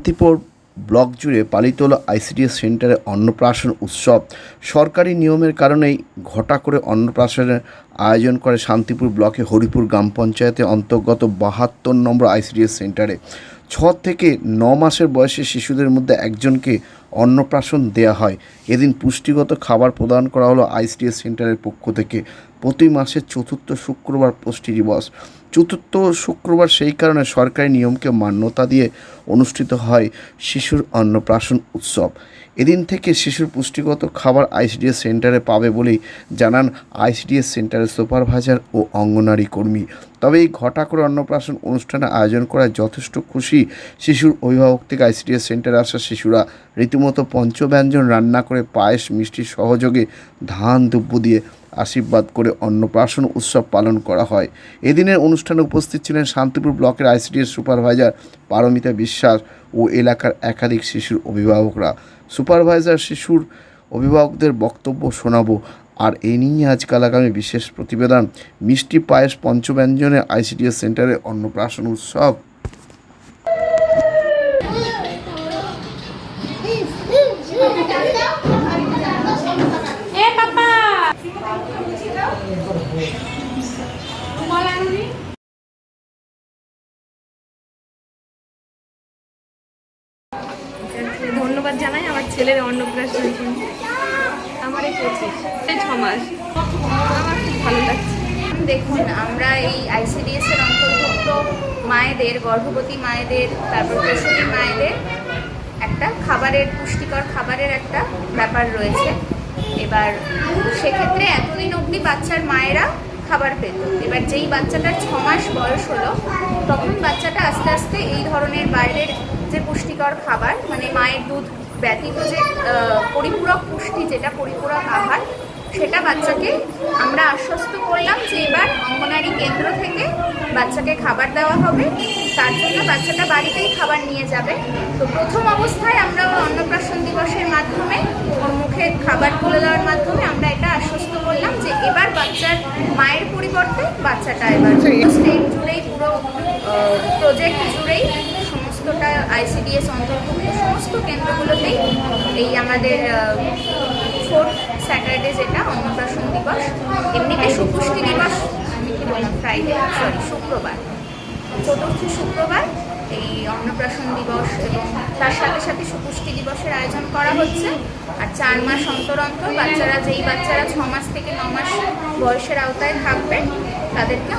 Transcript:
Shantipur block জুড়ে পালিত হলো আইসিডিএস সেন্টারে অন্নপ্রাশন উৎসব। সরকারি নিয়মের কারণেই ঘটা করে অন্নপ্রাশনের আয়োজন করে শান্তিপুর ব্লকে হরিপুর গ্রাম পঞ্চায়েতে অন্তর্গত বাহাত্তর নম্বর আইসিডিএস সেন্টারে। ছ থেকে ন মাসের বয়সে শিশুদের মধ্যে একজনকে অন্নপ্রাশন দেয়া হয়। এদিন পুষ্টিগত খাবার প্রদান করা হলো আইসিডিএস সেন্টারের পক্ষ থেকে। প্রতি মাসের চতুর্থ শুক্রবার পুষ্টি দিবস। চতুর্থ শুক্রবার সেই কারণে সরকারি নিয়মকে মান্যতা দিয়ে অনুষ্ঠিত হয় শিশুর অন্নপ্রাশন উৎসব। এদিন থেকে শিশুর পুষ্টিগত খাবার আইসিডিএস সেন্টারে পাবে বলেই জানান আইসিডিএস সেন্টারের সুপারভাইজার ও অঙ্গনারী কর্মী। তবে এই ঘটা করে অন্নপ্রাশন অনুষ্ঠানে আয়োজন করায় যথেষ্ট খুশি শিশুর অভিভাবক থেকে আইসিডিএস সেন্টারে আসা শিশুরা। রীতিমতো পঞ্চব্যঞ্জন রান্না করে পায়েস মিষ্টির সহযোগে ধান দুব্য দিয়ে আশীর্বাদ করে অন্নপ্রাশন উৎসব পালন করা হয়। এদিনের অনুষ্ঠানে উপস্থিত ছিলেন শান্তিপুর ব্লকের আইসিডিএস সুপারভাইজার পারমিতা বিশ্বাস ও এলাকার একাধিক শিশুর অভিভাবকরা। সুপারভাইজার শিশুর অভিভাবকদের বক্তব্য শোনাবো। আর এই নিয়ে আজকাল আগামী বিশেষ প্রতিবেদন। মিষ্টি পায়েস পঞ্চব্যঞ্জনে আইসিডিএস সেন্টারে অন্নপ্রাশন উৎসব। ধন্যবাদ জানাই আমার ছেলের অন্নপ্রাশন আমার এই পঁচিশ আমার খুব ভালো লাগছে। দেখুন, আমরা এই আইসিডিএস এর অন্তর্ভুক্ত মায়েদের, গর্ভবতী মায়েদের, তারপর প্রসূতি মায়েদের একটা খাবারের, পুষ্টিকর খাবারের একটা ব্যাপার রয়েছে। এবার সেক্ষেত্রে এতদিন অবধি বাচ্চার মায়েরা খাবার পেত। এবার যেই বাচ্চাটার ছ মাস বয়স হলো তখন বাচ্চাটা আস্তে আস্তে এই ধরনের বাইরের যে পুষ্টিকর খাবার মানে মায়ের দুধ ব্যতীত যে পরিপূরক পুষ্টি যেটা পরিপূরক আহার সেটা বাচ্চাকে আমরা আশ্বস্ত করলাম যে এবার অঙ্গনারী কেন্দ্র থেকে বাচ্চাকে খাবার দেওয়া হবে। তার জন্য বাচ্চাটা বাড়িতেই খাবার নিয়ে যাবে। তো প্রথম অবস্থায় আমরা অন্নপ্রাশন দিবসের মাধ্যমে ওর মুখে খাবার তুলে দেওয়ার মাধ্যমে আমরা এটা আশ্বস্ত করলাম যে এবার বাচ্চার মায়ের পরিবর্তে বাচ্চাটা এবার স্টেট জুড়েই পুরো প্রজেক্ট জুড়েই সমস্তটা আইসিডিএস অন্তর্ভুক্ত, সমস্ত কেন্দ্রগুলোতেই এই আমাদের ফোর্থ স্যাটারডে যেটা, অন্নপ্রাশন দিবস এমনিতে সুপুষ্টি দিবস? আমি কি বললাম ফ্রাইডে সরি শুক্রবার। চতুর্থ শুক্রবার এই অন্নপ্রাশন দিবস এবং তার সাথে সাথে সুপুষ্টি দিবসের আয়োজন করা হচ্ছে। আর চার মাস অন্তর অন্তর বাচ্চারা, যেই বাচ্চারা ছ মাস থেকে ন মাস বয়সের আওতায় থাকবে, তাদেরকে